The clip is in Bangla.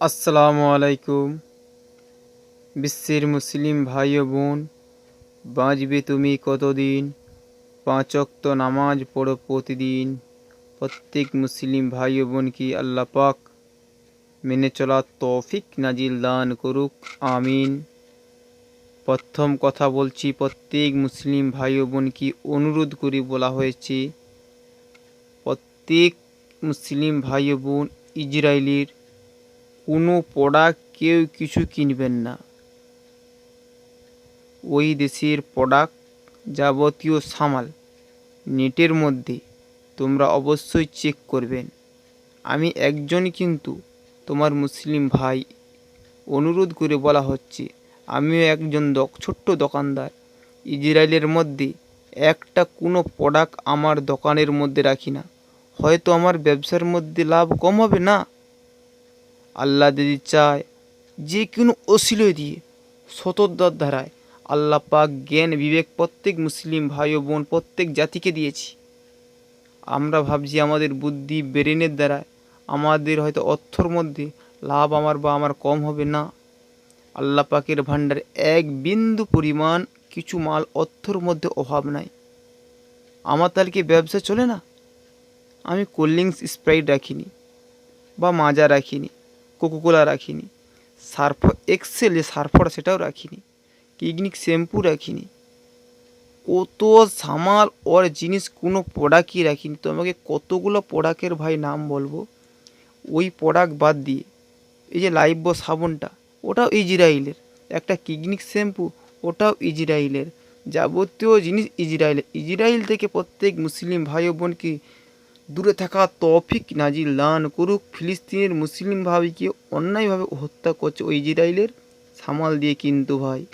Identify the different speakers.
Speaker 1: আসসালামু আলাইকুম। বিশ্বের মুসলিম ভাই ও বোন, বাঁচবে তুমি কতদিন? পাঁচ ওয়াক্ত নামাজ পড়ো প্রতিদিন। প্রত্যেক মুসলিম ভাই ও বোন কি আল্লাহ পাক মেনে চলা তৌফিক নাজিল দান করুক, আমিন। প্রথম কথা বলছি, প্রত্যেক মুসলিম ভাই ও বোন কি অনুরোধ করে বলা হয়েছে, প্রত্যেক মুসলিম ভাই ও বোন ইসরায়েলের কোনো প্রোডাক্ট কেউ কিছু কিনবেন না। ওই দেশের প্রোডাক্ট যাবতীয় সামাল নেটের মধ্যে তোমরা অবশ্যই চেক করবেন। আমি একজন কিন্তু তোমার মুসলিম ভাই, অনুরোধ করে বলা হচ্ছে, আমিও একজন ছোট্ট দোকানদার, ইসরায়েলের মধ্যে একটা কোনো প্রোডাক্ট আমার দোকানের মধ্যে রাখি না। হয়তো আমার ব্যবসার মধ্যে লাভ কম হবে না? আল্লাহ যদি চায়, যে কোনো অশিলয় দিয়ে সততার ধারায় আল্লাহ পাক জ্ঞান, বিবেক প্রত্যেক মুসলিম ভাই ও বোন, প্রত্যেক জাতিকে দিয়েছি। আমরা ভাবছি আমাদের বুদ্ধি ব্রেনের দ্বারায়, আমাদের হয়তো অর্থর মধ্যে লাভ আমার বা আমার কম হবে না। আল্লাহ পাকের ভাণ্ডার এক বিন্দু পরিমাণ কিছু মাল অর্থর মধ্যে অভাব নাই। আমার তাহলে কি ব্যবসা চলে না? আমি কোল্ড ড্রিঙ্কস স্প্রাইট রাখিনি বা মাজা রাখিনি। কোকোকোলা রাখিনি। সার্ফ এক্সেল যে সার্ফটা সেটাও রাখিনি। পিকনিক শ্যাম্পু রাখিনি। কত সামাল ওর জিনিস, কোনো প্রোডাক্টই রাখিনি। তো আমাকে কতগুলো প্রোডাক্টের ভাই নাম বলব? ওই প্রোডাক্ট বাদ দিয়ে। এই যে বয় সাবনটা, ওটাও ইজরাইলের একটা কিকনিক শ্যাম্পু ওটাও ইজরাইলের যাবতীয় জিনিস ইজরাইলের ইজরাইল থেকে প্রত্যেক মুসলিম ভাই বোনকে দূরে থাকা তৌফিক নাজির লান করুক। ফিলিস্তিনের মুসলিম ভাবিকে অন্যায়ভাবে হত্যা করছে ওই ইসরায়েলের সামাল দিয়ে কিন্তু ভাই।